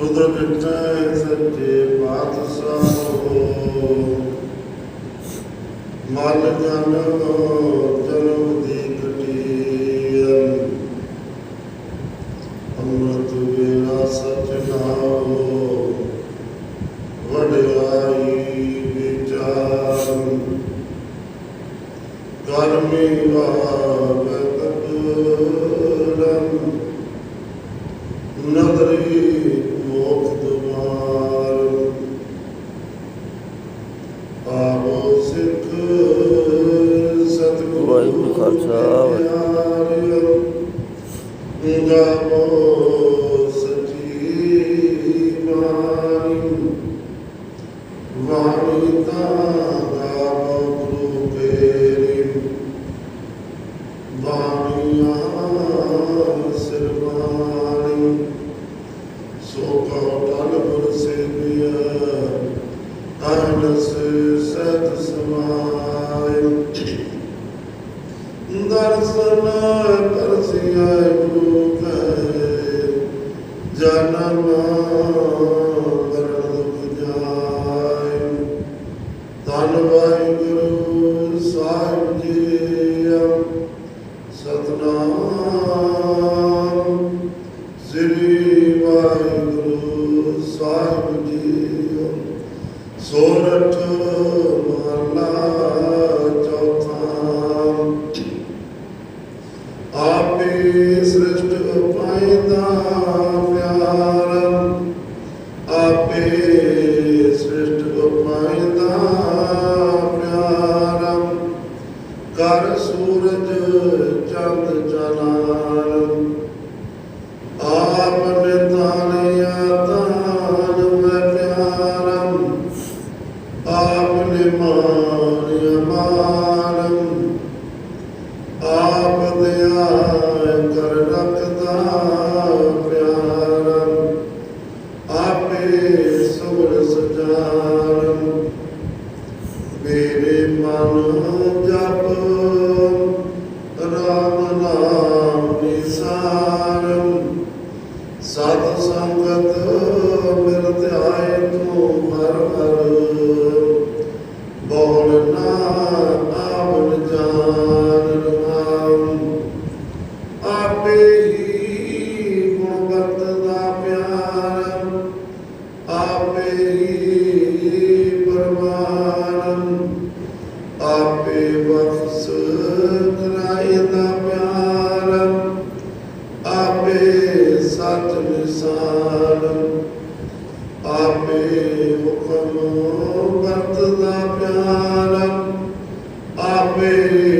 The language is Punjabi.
ਖੁਦ ਡਟੈ ਸੱਚੇ ਪਾਤਸ਼ਾਹੋ ਮਨ ਜਨ ਜਨਮ ਦੀ ਕਟੀਅਨ ਅੰਮ੍ਰਿਤ ਵੇਲਾ ਸਤਿਨਾਮ ਆਵੋ ਸਿੱਖ ਸਤਿਗੁਰੂ ਵਾਹਿਗੁਰੂ ਖਾਲਸਾ ਵਾਹਿਗੁਰੂ ਗਾਵੋ ਸੱਚੀ ਬਾਣੀ। ਵਾਣੀ ਤਾਂ Carlos ਧੰਨ ਵਾਹਿਗੁਰੂ ਸਾਹਿਬ ਜੀ ਸਤਨਾਮ। ਸ੍ਰੀ ਵਾਹਿਗੁਰੂ ਸਾਹਿਬ ਜੀ ਸੋਰਠ ਮਹਲਾ ਚੌਥਾ। ਆਪੇ ਸ੍ਰੀ Gloria Mater. ਆਪੇ ਵਫਸ ਕਰਾਏ ਦਾ ਪਿਆਰ ਆਪੇ ਸਤ ਨਿਸਾਨ ਆਪੇ ਹੁਕਮ ਵਰਤਦਾ ਪਿਆਰ ਆਪੇ